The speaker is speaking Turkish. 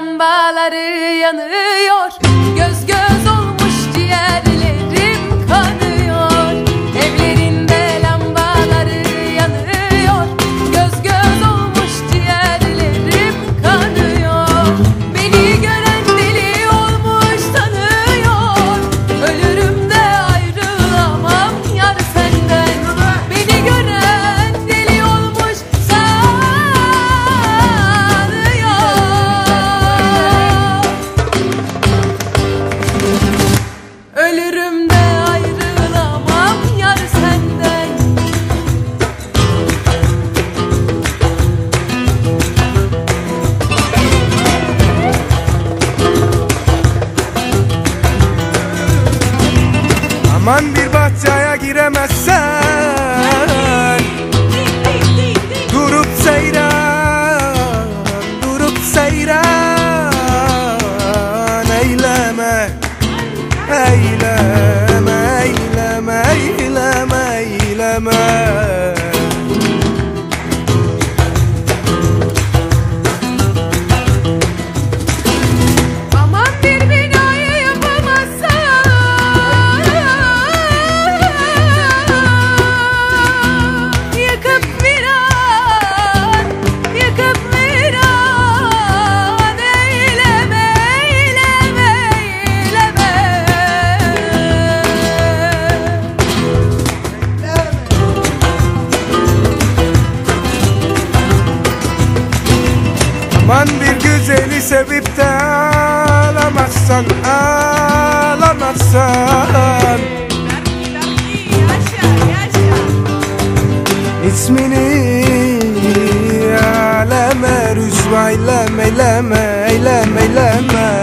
lambaları yanıyor. Göz göz Aman bir bahçeye giremezsen Aman bir güzeli sevip de alamazsan Alamazsan. İsmini aleme eyleme eyleme eyleme eyleme eyleme